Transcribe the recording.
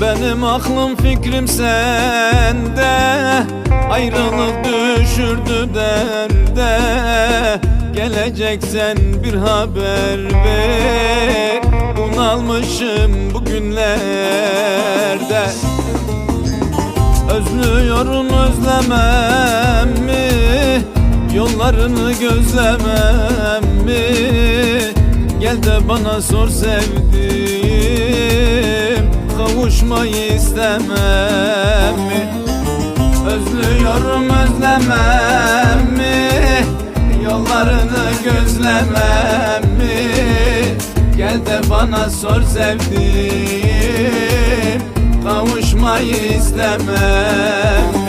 Benim aklım fikrim sende. Ayrılık düşürdü derde. Geleceksen bir haber ver. Bunalmışım bugünlerde. Özlüyorum özlemem mi? Yollarını gözlemem mi? Gel de bana sor sevdiğim Kavuşmayı istemem mi? Özlüyorum özlemem mi? Yollarını gözlemem mi? Gel de bana sor sevdiğim Kavuşmayı istemem